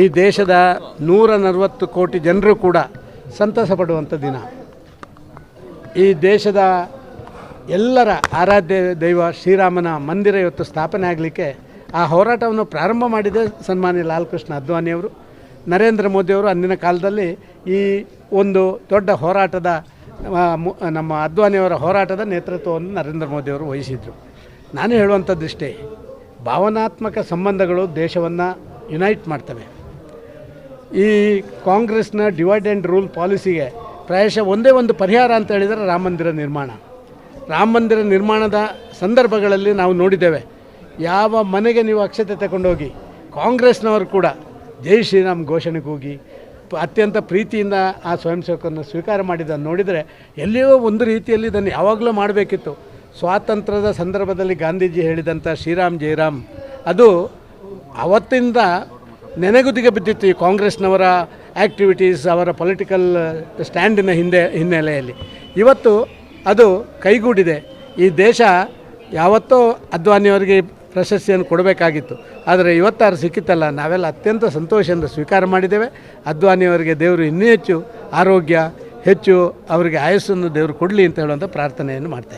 ಈ ದೇಶದ ನೂರ ನಲವತ್ತು ಕೋಟಿ ಜನರು ಕೂಡ ಸಂತಸ ಪಡುವಂಥ ದಿನ. ಈ ದೇಶದ ಎಲ್ಲರ ಆರಾಧ್ಯ ದೈವ ಶ್ರೀರಾಮನ ಮಂದಿರ ಇವತ್ತು ಸ್ಥಾಪನೆ ಆಗಲಿಕ್ಕೆ ಆ ಹೋರಾಟವನ್ನು ಪ್ರಾರಂಭ ಮಾಡಿದೆ ಸನ್ಮಾನ್ಯ ಲಾಲ್ ಕೃಷ್ಣ ಅದ್ವಾನಿಯವರು ನರೇಂದ್ರ ಮೋದಿಯವರು ಅಂದಿನ ಕಾಲದಲ್ಲಿ ಈ ಒಂದು ದೊಡ್ಡ ಹೋರಾಟದ ನಮ್ಮ ಅದ್ವಾನಿಯವರ ಹೋರಾಟದ ನೇತೃತ್ವವನ್ನು ನರೇಂದ್ರ ಮೋದಿಯವರು ವಹಿಸಿದರು. ನಾನು ಹೇಳುವಂಥದ್ದಿಷ್ಟೇ ಭಾವನಾತ್ಮಕ ಸಂಬಂಧಗಳು ದೇಶವನ್ನು ಯುನೈಟ್ ಮಾಡ್ತವೆ. ಈ ಕಾಂಗ್ರೆಸ್ನ ಡಿವೈಡ್ ಆ್ಯಂಡ್ ರೂಲ್ ಪಾಲಿಸಿಗೆ ಪ್ರಾಯಶಃ ಒಂದೇ ಒಂದು ಪರಿಹಾರ ಅಂತ ಹೇಳಿದರೆ ರಾಮ ಮಂದಿರ ನಿರ್ಮಾಣ. ರಾಮ ಮಂದಿರ ನಿರ್ಮಾಣದ ಸಂದರ್ಭಗಳಲ್ಲಿ ನಾವು ನೋಡಿದ್ದೇವೆ, ಯಾವ ಮನೆಗೆ ನೀವು ಅಕ್ಷತೆ ತಗೊಂಡೋಗಿ ಕಾಂಗ್ರೆಸ್ನವರು ಕೂಡ ಜೈ ಶ್ರೀರಾಮ್ ಘೋಷಣೆಗೆ ಹೋಗಿ ಅತ್ಯಂತ ಪ್ರೀತಿಯಿಂದ ಆ ಸ್ವಯಂ ಸೇವಕರನ್ನು ಸ್ವೀಕಾರ ಮಾಡಿದ್ದನ್ನು ನೋಡಿದರೆ ಎಲ್ಲಿಯೋ ಒಂದು ರೀತಿಯಲ್ಲಿ ಇದನ್ನು ಯಾವಾಗಲೂ ಮಾಡಬೇಕಿತ್ತು. ಸ್ವಾತಂತ್ರ್ಯದ ಸಂದರ್ಭದಲ್ಲಿ ಗಾಂಧೀಜಿ ಹೇಳಿದಂಥ ಶ್ರೀರಾಮ್ ಜಯರಾಮ್ ಅದು ಅವತ್ತಿಂದ ನೆನೆಗುದಿಗೆ ಬಿದ್ದಿತ್ತು ಈ ಕಾಂಗ್ರೆಸ್ನವರ ಆ್ಯಕ್ಟಿವಿಟೀಸ್ ಅವರ ಪೊಲಿಟಿಕಲ್ ಸ್ಟ್ಯಾಂಡಿನ ಹಿಂದೆ, ಹಿನ್ನೆಲೆಯಲ್ಲಿ. ಇವತ್ತು ಅದು ಕೈಗೂಡಿದೆ. ಈ ದೇಶ ಯಾವತ್ತೋ ಅದ್ವಾನಿಯವರಿಗೆ ಪ್ರಶಸ್ತಿಯನ್ನು ಕೊಡಬೇಕಾಗಿತ್ತು. ಆದರೆ ಇವತ್ತಾರು ಸಿಕ್ಕಿತ್ತಲ್ಲ, ನಾವೆಲ್ಲ ಅತ್ಯಂತ ಸಂತೋಷದಿಂದ ಸ್ವೀಕಾರ ಮಾಡಿದ್ದೇವೆ. ಅದ್ವಾನಿಯವರಿಗೆ ದೇವರು ಇನ್ನೂ ಹೆಚ್ಚು ಆರೋಗ್ಯ, ಹೆಚ್ಚು ಅವರಿಗೆ ಆಯಸ್ಸನ್ನು ದೇವರು ಕೊಡಲಿ ಅಂತ ಹೇಳುವಂಥ ಪ್ರಾರ್ಥನೆಯನ್ನು ಮಾಡ್ತಾ